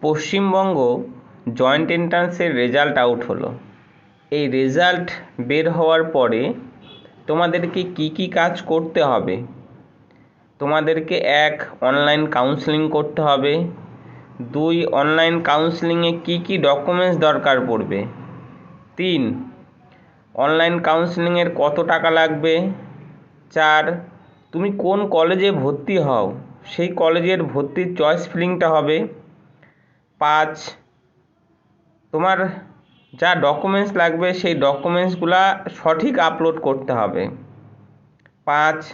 Paschimbanga joint এন্ট্রান্সের result out হলো। এই রেজাল্ট বের হওয়ার পরে তোমাদেরকে কী কী কাজ করতে হবে? তোমাদেরকে এক অনলাইন কাউন্সেলিং করতে হবে। দুই অনলাইন কাউন্সেলিংয়ে কী কী ডকুমেন্টস দরকার পড়বে? তিন অনলাইন কাউন্সেলিংয়ের কত টাকা লাগবে? চার, তুমি কোন কলেজে ভর্তি হও? সেই কলেজের ভর্তির চয়েস ফিলিংটা হবে। পাঁচ। তোমার যা ডকুমেন্টস লাগবে, সেই ডকুমেন্টসগুলা সঠিক আপলোড করতে হবে। পাঁচ।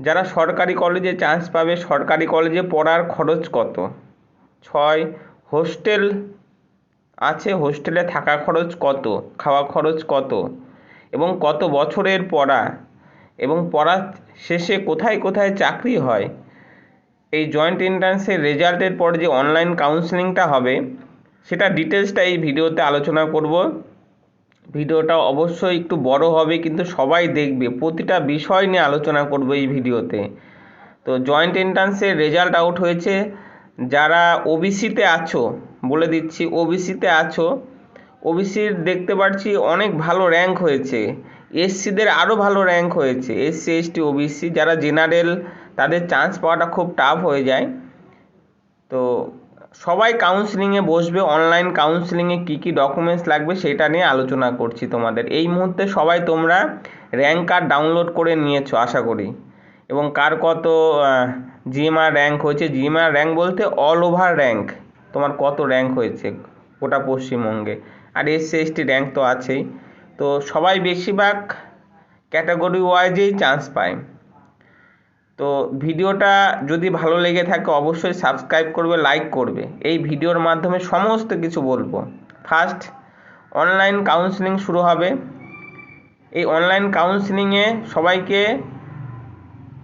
যারা সরকারি কলেজে চান্স পাবে, সরকারি কলেজে পড়ার খরচ কত? ছয়। হোস্টেল আছে হোস্টেলে থাকা খরচ কত? খাওয়া খরচ কত? এবং কত বছরের পড়া? এবং পড়ার শেষে কোথায় কোথায় চাকরি হয়? এই জয়েন্ট এন্ট্রান্সের রেজাল্টের পর যে অনলাইন কাউন্সেলিংটা হবে, সেটা ডিটেলসটা এই ভিডিওতে আলোচনা করব। ভিডিওটা অবশ্যই একটু বড় হবে, কিন্তু সবাই দেখবে, প্রতিটা বিষয় নিয়ে আলোচনা করব এই ভিডিওতে। তো জয়েন্ট এন্ট্রান্সের রেজাল্ট আউট হয়েছে। যারা ওবিসিতে আছো, বলে দিচ্ছি ওবিসিতে আছো ওবিসির দেখতে পাচ্ছি অনেক ভালো র্যাঙ্ক হয়েছে। এসসিদের আরও ভালো র্যাঙ্ক হয়েছে। এসসি এসটি ওবিসি যারা জেনারেল তাদের চান্স পাওয়াটা খুব টাফ হয়ে যায়। তো সবাই কাউন্সিলিংয়ে বসবে অনলাইন কাউন্সিলিংয়ে কী কী ডকুমেন্টস লাগবে সেটা নিয়ে আলোচনা করছি তোমাদের। এই মুহূর্তে সবাই তোমরা র্যাঙ্ক কার্ড ডাউনলোড করে নিয়েছো, আশা করি। এবং কার কত জিএমআর র্যাঙ্ক হয়েছে? জিএমআর র্যাঙ্ক বলতে অল ওভার র্যাঙ্ক তোমার কত র্যাঙ্ক হয়েছে গোটা পশ্চিমবঙ্গে? আর এসসি এসটি র্যাঙ্ক তো আছেই। তো সবাই বেশিরভাগ ক্যাটাগরি ওয়াইজেই চান্স পায়। তো ভিডিওটা যদি ভালো লেগে থাকে অবশ্যই সাবস্ক্রাইব করবে লাইক করবে। এই ভিডিওর মাধ্যমে সমস্ত কিছু বলব। ফার্স্ট অনলাইন কাউন্সিলিং শুরু হবে। এই অনলাইন কাউন্সিলিংয়ে সবাইকে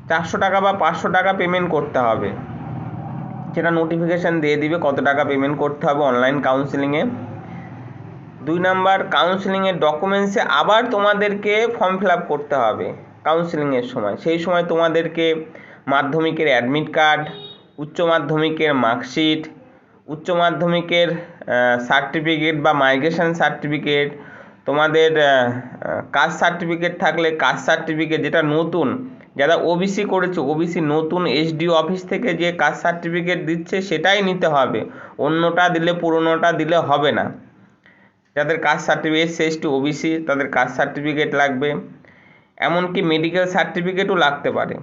চারশো টাকা বা পাঁচশো টাকা পেমেন্ট করতে হবে। সেটা নোটিফিকেশান দিয়ে দিবে কত টাকা পেমেন্ট করতে হবে অনলাইন কাউন্সিলিংয়ে দুই নাম্বার কাউন্সিলিংয়ের ডকুমেন্টসে আবার তোমাদেরকে ফর্ম ফিল আপ করতে হবে। কাউন্সিলিংয়ের সময়। সেই সময় তোমাদেরকে মাধ্যমিকের অ্যাডমিট কার্ড উচ্চ মাধ্যমিকের মার্কশিট উচ্চ মাধ্যমিকের সার্টিফিকেট বা মাইগ্রেশন সার্টিফিকেট তোমাদের কাস্ট সার্টিফিকেট থাকলে কাস্ট সার্টিফিকেট যেটা নতুন, যারা ওবিসি করেছে ওবিসি নতুন এসডিও অফিস থেকে যে কাস্ট সার্টিফিকেট দিচ্ছে সেটাই নিতে হবে। অন্যটা দিলে পুরনোটা দিলে হবে না। যাদের কাস্ট সার্টিফিকেট টি ওবিসি তাদের কাস্ট সার্টিফিকেট লাগবে। এমনকি মেডিকেল সার্টিফিকেটও লাগতে পারে।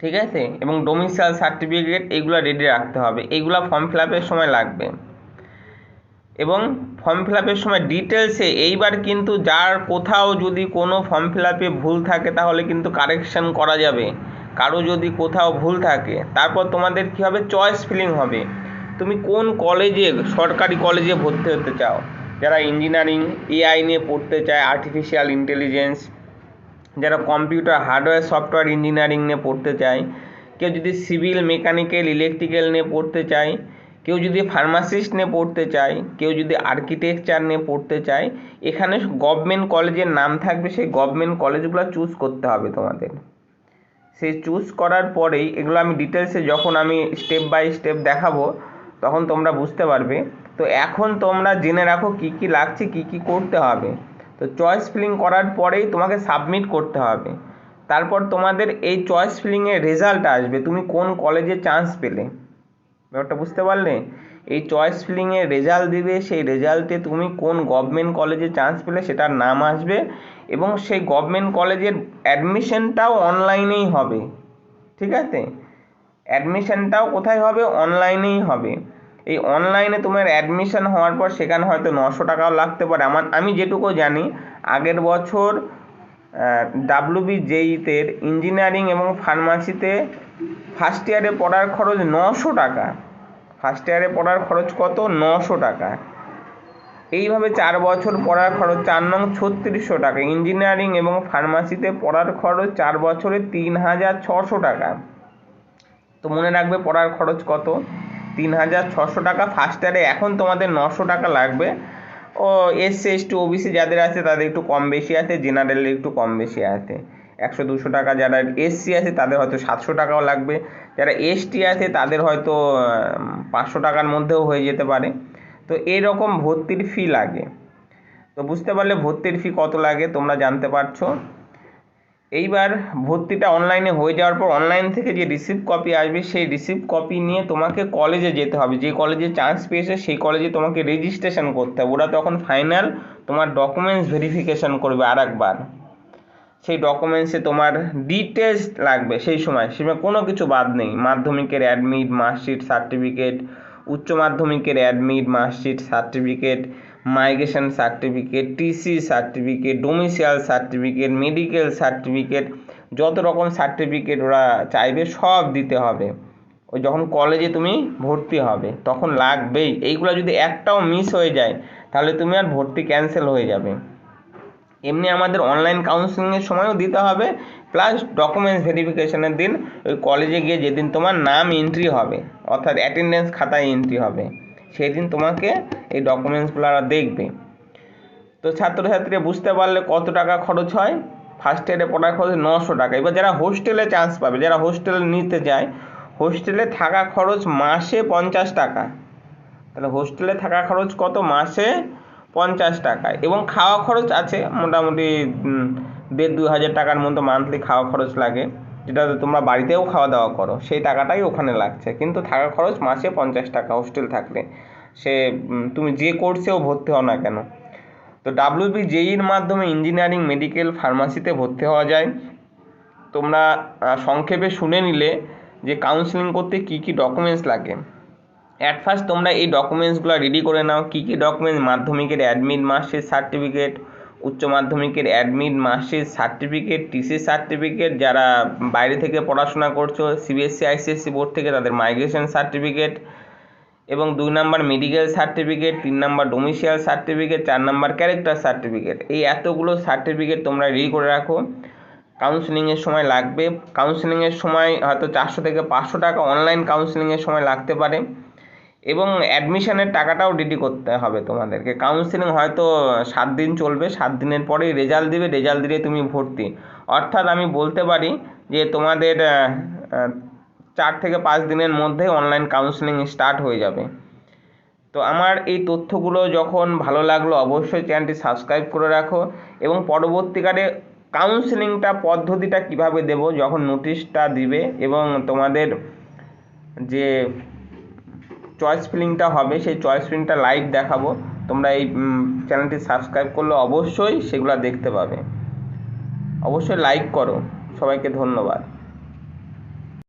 ঠিক আছে? এবং ডোমিসাইল সার্টিফিকেট এইগুলো রেডি রাখতে হবে। এইগুলো ফর্ম ফিল আপের সময় লাগবে। এবং ফর্ম ফিল আপের সময় ডিটেলসে এইবার কিন্তু যার কোথাও যদি কোনো ফর্ম ফিল আপে ভুল থাকে, তাহলে কিন্তু কারেকশান করা যাবে। কারও যদি কোথাও ভুল থাকে, তারপর তোমাদের কী হবে? চয়েস ফিলিং হবে। তুমি কোন কলেজে সরকারি কলেজে ভর্তি হতে চাও? যারা ইঞ্জিনিয়ারিং এআই নিয়ে পড়তে চায় আর্টিফিশিয়াল ইন্টেলিজেন্স যারা কম্পিউটার হার্ডওয়্যার সফটওয়্যার ইঞ্জিনিয়ারিং নিয়ে পড়তে চায়, কেউ যদি সিভিল মেকানিক্যাল ইলেকট্রিক্যাল নিয়ে পড়তে চায়, কেউ যদি ফার্মাসিস্ট নিয়ে পড়তে চায়, কেউ যদি আর্কিটেকচার নিয়ে পড়তে চায়, এখানে গভর্নমেন্ট কলেজের নাম থাকবে, সেই গভর্নমেন্ট কলেজগুলো চুজ করতে হবে তোমাদের। সেই চুজ করার পরেই এগুলো আমি ডিটেলসে যখন আমি স্টেপ বাই স্টেপ দেখাবো, তখন তোমরা বুঝতে পারবে। তো এখন তোমরা জেনে রাখো কী কী লাগছে, কী কী করতে হবে। তো চয়েস ফিলিং করার পরেই তোমাকে সাবমিট করতে হবে। তারপর তোমাদের এই চয়েস ফিলিংয়ের রেজাল্ট আসবে, তুমি কোন কলেজে চান্স পেলে। ব্যাপারটা বুঝতে পারলে? এই চয়েস ফিলিংয়ের রেজাল্ট দিবে, সেই রেজাল্টে তুমি কোন গভর্নমেন্ট কলেজে চান্স পেলে সেটার নাম আসবে এবং সেই গভর্নমেন্ট কলেজের অ্যাডমিশনটাও অনলাইনেই হবে। ঠিক আছে? অ্যাডমিশনটাও কোথায় হবে? অনলাইনেই হবে। এই অনলাইনে তোমার অ্যাডমিশন হওয়ার পর সেখানে হয়তো নশো টাকাও লাগতে পারে। আমার, আমি যেটুকু জানি, আগের বছর ডাব্লিউবি জেইতের ইঞ্জিনিয়ারিং এবং ফার্মাসিতে ফার্স্ট ইয়ারে পড়ার খরচ নশো টাকা। ফার্স্ট ইয়ারে পড়ার খরচ কত? নশো টাকা। এইভাবে চার বছর পড়ার খরচ, চার নং ছত্রিশশো টাকা। ইঞ্জিনিয়ারিং এবং ফার্মাসিতে পড়ার খরচ চার বছরে তিন হাজার ছশো টাকা। তো মনে রাখবে পড়ার খরচ কত? তিন হাজার ছশো টাকা ফার্স্ট ইয়ারে এখন তোমাদের নশো টাকা লাগবে। ও এসসি এসটি ওবিসি যাদের আছে, তাদের একটু কম বেশি আছে জেনারেলের একটু কম বেশি আছে। একশো দুশো টাকা যারা এসসি আছে, তাদের হয়তো সাতশো টাকাও লাগবে। যারা এসটি আছে, তাদের হয়তো পাঁচশো টাকার মধ্যেও হয়ে যেতে পারে। তো এরকম ভর্তির ফি লাগে। তো বুঝতে পারলে ভর্তির ফি কত লাগে, তোমরা জানতে পারছ। এইবার ভর্তিটা অনলাইনে হয়ে যাওয়ার পর অনলাইন থেকে যে রিসিভ কপি আসবে, সেই রিসিভ কপি নিয়ে তোমাকে কলেজে যেতে হবে। যে কলেজে চান্স পেয়েছে, সেই কলেজে তোমাকে রেজিস্ট্রেশন করতে হবে। ওরা তখন ফাইনাল তোমার ডকুমেন্টস ভেরিফিকেশন করবে আর একবার সেই ডকুমেন্টসে তোমার ডিটেলস লাগবে সেই সময়। সেখানে কোনো কিছু বাদ নেই। মাধ্যমিকের অ্যাডমিট মার্কশিট সার্টিফিকেট উচ্চ মাধ্যমিকের admit marksheet certificate migration certificate TC certificate domicile certificate medical certificate যত রকম সার্টিফিকেট ওরা চাইবে সব দিতে হবে। ওই যখন কলেজে তুমি ভর্তি হবে, তখন লাগবেই। এইগুলো যদি একটাও মিস হয়ে যায়, তাহলে তুমি আর ভর্তি ক্যান্সেল হয়ে যাবে। এমনি আমাদের অনলাইন কাউন্সিলিংয়ের সময়ও দিতে হবে প্লাস ডকুমেন্টস ভেরিফিকেশনের দিন ওই কলেজে গিয়ে যেদিন তোমার নাম এন্ট্রি হবে, অর্থাৎ অ্যাটেন্ডেন্স খাতায় এন্ট্রি হবে। সেই দিন তোমাকে এই ডকুমেন্টসগুলো ওরা দেখবে। তো ছাত্রছাত্রীরা বুঝতে পারলে কত টাকা খরচ হয়? ফার্স্ট ইয়ারে পড়ার খরচ নশো টাকা। এবার যারা হোস্টেলে চান্স পাবে, যারা হোস্টেলে নিতে যায় হোস্টেলে থাকা খরচ মাসে পঞ্চাশ টাকা। তাহলে হোস্টেলে থাকা খরচ কত? মাসে পঞ্চাশ টাকা। এবং খাওয়া খরচ আছে, মোটামুটি দেড় দু হাজার টাকার মতো মান্থলি খাওয়া খরচ লাগে। যেটা তোমরা বাড়িতেও খাওয়া দাওয়া করো, সেই টাকাটাই ওখানে লাগছে। কিন্তু থাকা খরচ মাসে পঞ্চাশ টাকা হোস্টেল থাকলে। সে তুমি যে কোর্সেও ভর্তি হও না কেন? তো ডাব্লিউবি জেইর মাধ্যমে ইঞ্জিনিয়ারিং মেডিকেল ফার্মাসিতে ভর্তি হওয়া যায়। তোমরা সংক্ষেপে শুনে নিলে যে কাউন্সিলিং করতে কী কী ডকুমেন্টস লাগে। অ্যাট ফার্স্ট তোমরা এই ডকুমেন্টসগুলো রেডি করে নাও। কী কী ডকুমেন্টস মাধ্যমিকের অ্যাডমিট মার্কশিট সার্টিফিকেট উচ্চ মাধ্যমিকের admit marksheet certificate TC certificate যারা বাইরে থেকে পড়াশোনা করছ সিবিএসসি আইসিএসসি বোর্ড থেকে তাদের মাইগ্রেশন সার্টিফিকেট এবং দুই নাম্বার মেডিকেল সার্টিফিকেট তিন নাম্বার ডোমিসিয়াল সার্টিফিকেট চার নাম্বার ক্যারেক্টার সার্টিফিকেট এই এতগুলো সার্টিফিকেট তোমরা রেডি করে রাখো। কাউন্সিলিংয়ের সময় লাগবে। কাউন্সিলিংয়ের সময় হয়তো চারশো থেকে পাঁচশো টাকা অনলাইন কাউন্সিলিংয়ের সময় লাগতে পারে। এবং অ্যাডমিশনের টাকাটাও রেডি করতে হবে তোমাদেরকে। কাউন্সিলিং হয়তো সাত দিন চলবে, সাত দিনের পরেই রেজাল্ট দিবে রেজাল্ট দিলে তুমি ভর্তি। অর্থাৎ আমি বলতে পারি যে তোমাদের চার থেকে পাঁচ দিনের মধ্যে অনলাইন কাউন্সিলিং স্টার্ট হয়ে যাবে। তো আমার এই তথ্যগুলো যখন ভালো লাগল অবশ্যই চ্যানেলটি সাবস্ক্রাইব করে রাখো এবং পরবর্তীকালে কাউন্সিলিংটা পদ্ধতিটা কীভাবে দেব, যখন নোটিশটা দিবে এবং তোমাদের যে চয়েস ফিলিংটা হবে, সেই চয়েস ফিলিংটা লাইভ দেখাবো। তোমরা এই চ্যানেলটি সাবস্ক্রাইব করলে অবশ্যই সেগুলো দেখতে পাবে। অবশ্যই লাইক করো। সবাইকে ধন্যবাদ।